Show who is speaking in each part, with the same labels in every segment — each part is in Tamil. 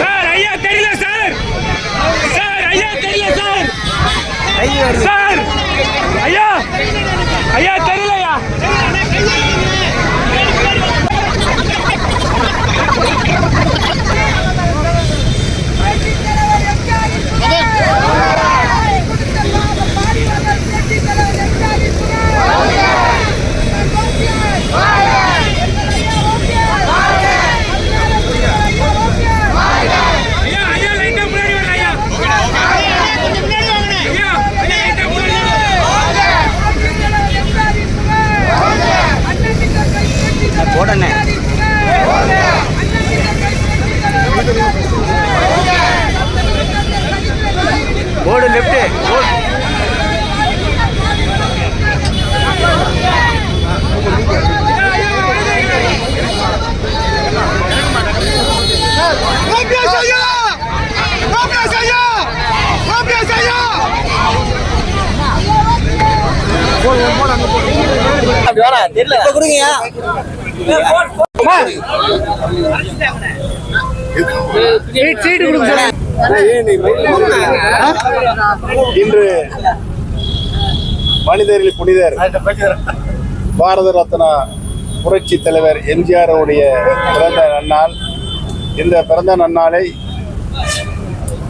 Speaker 1: சார் ஐயா தெரியல சார் சார் ஐயா தெரியலையா சார் சார் ஐயா ஐயா தெரியலையா ஐயா ஐயா லைட்டா முன்னாடி வாங்க ஐயா ஐயா ஐயா லைட்டா முன்னாடி வாங்க
Speaker 2: போடண்ணே போடு லெஃப்ட் தெரியல கொடுங்க
Speaker 3: இன்று மனிதரில் புனிதர் பாரத ரத்னா புரட்சி தலைவர் எம்ஜிஆர் உடைய பிறந்த நன்னாள் இந்த பிறந்த நன்னாளை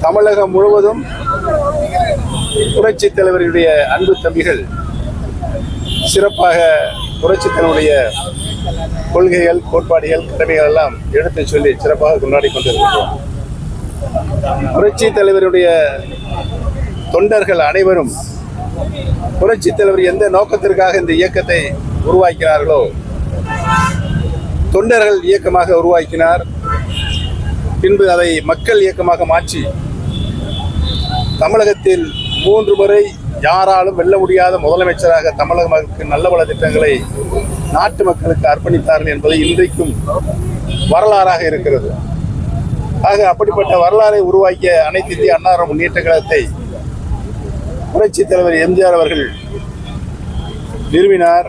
Speaker 3: தமிழகம் முழுவதும் புரட்சி தலைவருடைய அன்பு தம்பிகள் சிறப்பாக புரட்சி தலைவருடைய கொள்கைகள் கோட்பாடுகள் கடமைகள் எல்லாம் எடுத்து சொல்லி சிறப்பாக கொண்டாடி கொண்டிருக்கிறோம். புரட்சி தலைவருடைய தொண்டர்கள் அனைவரும் புரட்சி தலைவர் எந்த நோக்கத்திற்காக இந்த இயக்கத்தை உருவாக்கினார்களோ தொண்டர்கள் இயக்கமாக உருவாக்கினார். பின்பு அதை மக்கள் இயக்கமாக மாற்றி தமிழகத்தில் மூன்று முறை யாராலும் வெல்ல முடியாத முதலமைச்சராக தமிழக மக்களுக்கு நல்ல பல திட்டங்களை நாட்டு மக்களுக்கு அர்ப்பணித்தார்கள் என்பது இன்றைக்கும் வரலாறாக இருக்கிறது. ஆக அப்படிப்பட்ட வரலாறை உருவாக்கிய அனைத்து இந்திய அன்னார முன்னேற்ற கழகத்தை புரட்சித் தலைவர் எம்ஜிஆர் அவர்கள் நிறுவினார்.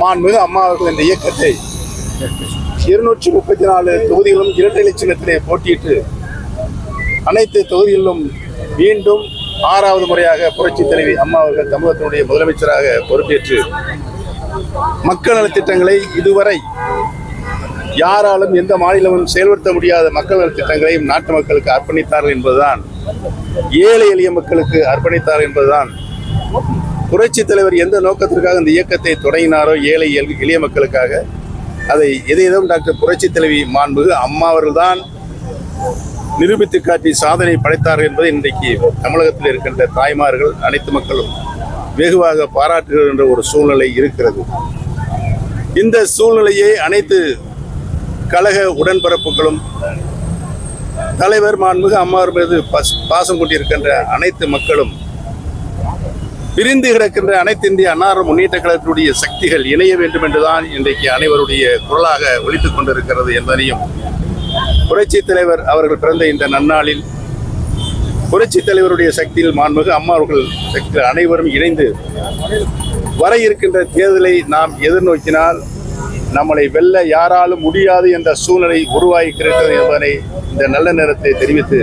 Speaker 3: மாண்புமிகு அம்மா அவர்கள் இந்த இயக்கத்தை இருநூற்றி முப்பத்தி நாலு தொகுதிகளும் இரட்டை லட்சணத்திலே போட்டியிட்டு அனைத்து தொகுதிகளிலும் மீண்டும் ஆறாவது முறையாக புரட்சி தலைவி அம்மா அவர்கள் தமிழகத்தினுடைய முதலமைச்சராக பொறுப்பேற்று மக்கள் நலத் திட்டங்களை இதுவரை யாராலும் எந்த மாநிலமும் செயல்படுத்த முடியாத மக்கள் நலத் திட்டங்களையும் நாட்டு மக்களுக்கு அர்ப்பணித்தார்கள் என்பதுதான் ஏழை எளிய மக்களுக்கு அர்ப்பணித்தார் என்பதுதான். புரட்சி தலைவர் எந்த நோக்கத்திற்காக இந்த இயக்கத்தை தொடங்கினாரோ ஏழை எளிய மக்களுக்காக அதை எதையதும் டாக்டர் புரட்சி தலைவி மாண்புகு அம்மா அவர்கள்தான் நிரூபித்து காட்டி சாதனை படைத்தார்கள் என்பதை இன்றைக்கு தமிழகத்தில் இருக்கின்ற தாய்மார்கள் அனைத்து மக்களும் வெகுவாக பாராட்டுகின்ற ஒரு சூழ்நிலை இருக்கிறது. இந்த சூழ்நிலையை அனைத்து கழக உடன்பரப்புகளும் தலைவர் மாண்புமிகு அம்மாவர் மீது பாசம் கொண்டிருக்கின்ற அனைத்து மக்களும் பிரிந்து கிடக்கின்ற அனைத்து இந்திய அன்னார முன்னேற்ற கழகத்தினுடைய சக்திகள் இணைய வேண்டும் என்றுதான் இன்றைக்கு அனைவருடைய குரலாக ஒழித்துக் கொண்டிருக்கிறது என்பதையும் புரட்சி தலைவர் அவர்கள் பிறந்த இந்த நன்னாளில் புரட்சி தலைவருடைய சக்தியில் மாண்புமிகு அம்மா அவர்கள் சக்தியில் அனைவரும் இணைந்து வர இருக்கின்ற தேர்தலை நாம் எதிர்நோக்கினால் நம்மளை வெல்ல யாராலும் முடியாது என்ற சூழ்நிலை உருவாகிக்கிறது என்பதனை இந்த நல்ல நேரத்தை தெரிவித்து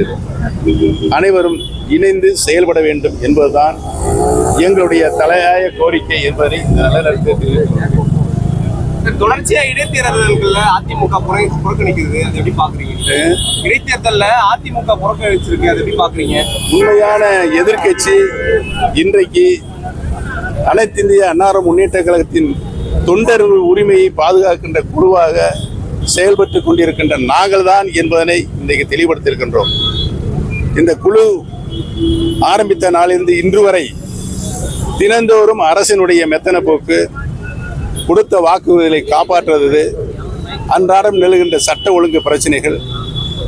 Speaker 3: அனைவரும் இணைந்து செயல்பட வேண்டும் என்பதுதான் எங்களுடைய தலையாய கோரிக்கை என்பதை இந்த நல்ல நேரத்தை தெரிவித்துள்ளோம்
Speaker 4: தொடர்ச்சியா இடைத்தேர்தல்கள்ல அதிமுக புற புறக்கணிக்குது. அது எப்படி பாக்குறீங்க? இடைத்தேர்தல்ல அதிமுக புறக்கணிச்சிருக்கு. அது எப்படி பாக்குறீங்க?
Speaker 3: உண்மையான எதிர்க்கட்சி இன்றைக்கு அனைத்து இந்திய அன்னார முன்னேற்ற கழகத்தின் தொண்டர் உரிமையை பாதுகாக்கின்ற குழுவாக செயல்பட்டு கொண்டிருக்கின்ற நாங்கள் தான் என்பதனை இன்றைக்கு தெளிவுபடுத்தியிருக்கின்றோம். இந்த குழு ஆரம்பித்த நாளிலிருந்து இன்று வரை தினந்தோறும் அரசினுடைய மெத்தன போக்கு கொடுத்த வாக்குறுதிகளை காப்பாற்றுவது அன்றாடம் நிலவுகின்ற சட்ட ஒழுங்கு பிரச்சனைகள்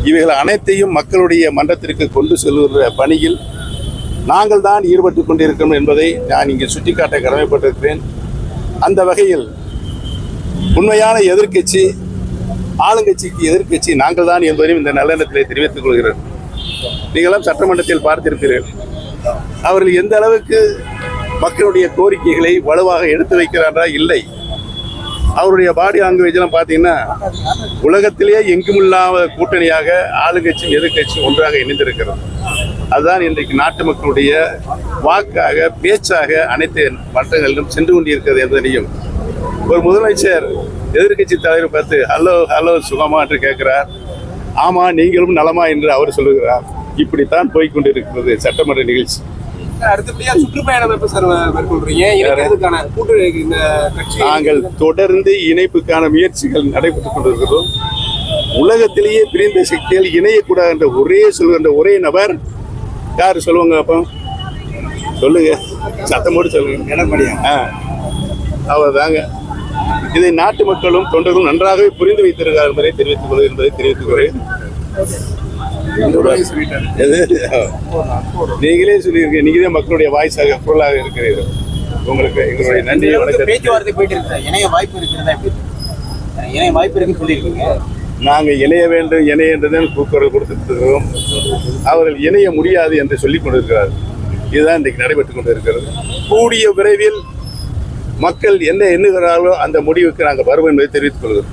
Speaker 3: இவைகள் அனைத்தையும் மக்களுடைய மன்றத்திற்கு கொண்டு செல்கிற பணியில் நாங்கள் தான் ஈடுபட்டு கொண்டிருக்கிறோம் என்பதை நான் இங்கே சுட்டிக்காட்ட கடமைப்பட்டிருக்கிறேன். அந்த வகையில் உண்மையான எதிர்க்கட்சி ஆளுங்கட்சிக்கு எதிர்க்கட்சி நாங்கள் தான் என்பதையும் இந்த நல்லெண்ணத்திலே தெரிவித்துக் கொள்கிறேன். நீங்களாம் சட்டமன்றத்தில் பார்த்திருப்பீர்கள் அவர்கள் எந்த அளவுக்கு மக்களுடைய கோரிக்கைகளை வலுவாக எடுத்து வைக்கிறாரா இல்லை. அவருடைய பாடி லாங்குவேஜ்லாம் பார்த்தீங்கன்னா உலகத்திலேயே எங்குமில்லாத கூட்டணியாக ஆளுங்கட்சியும் எதிர்க்கட்சியும் ஒன்றாக இணைந்திருக்கிறது அதுதான் இன்றைக்கு நாட்டு மக்களுடைய வாக்காக பேச்சாக அனைத்து மட்டங்களிலும் சென்று கொண்டிருக்கிறது என்பதனையும் ஒரு முதலமைச்சர் எதிர்க்கட்சி தலைவர் பார்த்து ஹலோ ஹலோ சுகமா? என்று கேட்கிறார். ஆமா நீங்களும் நலமா? என்று அவர் சொல்லுகிறார். இப்படித்தான் போய்கொண்டிருக்கிறது சட்டமன்ற நிகழ்ச்சி.
Speaker 4: அடுத்தபடியா சுற்றுப்பயணம் எப்ப சார் மேற்கொள்றீங்க? இணைக்கிறதுக்கான கூட்டு இந்த கட்சி
Speaker 3: நாங்கள் தொடர்ந்து இணைப்புக்கான முயற்சிகள் நடைபெற்றுக் கொண்டிருக்கிறோம். உலகத்திலேயே பிரிந்த சக்திகள் இணையக்கூடாது என்ற ஒரே சொல்கின்ற ஒரே நபர் யார் சொல்லுவாங்க அப்போ? சொல்லுங்க. சத்தம் போட்டு சொல்லுங்க. எடப்பாடியா? ஆ. அவர் தாங்க இதை நாட்டு மக்களும் தொண்டர்களும் நன்றாகவே புரிந்து வைத்திருக்கிறார் என்பதை தெரிவித்துக் கொள்கிறேன் என்பதை தெரிவித்துக் கொள்கிறேன்? நீங்களே சொல்லியிருக்கீங்க. நீங்களே மக்களுடைய வாய்ஸாக குரலாக இருக்கிறீர்கள். உங்களுக்கு எங்களுடைய நன்றி வணக்கம்
Speaker 2: பேச்சுவார்த்தை போயிட்டு இருக்கு இணைய வாய்ப்பு இருக்கிறதா இணைய வாய்ப்பு இருக்குன்னு சொல்லியிருக்கீங்க.
Speaker 3: நாங்கள் இணைய வேண்டும் இணைய என்றுதான் கூக்குரல் கொடுத்திருக்கிறோம். அவர்கள் இணைய முடியாது என்று சொல்லிக் கொண்டிருக்கிறார்கள் இதுதான் இன்றைக்கு நடைபெற்றுக் கொண்டிருக்கிறது. கூடிய விரைவில் மக்கள் என்ன எண்ணுகிறார்களோ அந்த முடிவுக்கு நாங்கள் வருவோம் என்பதை தெரிவித்துக் கொள்கிறோம்.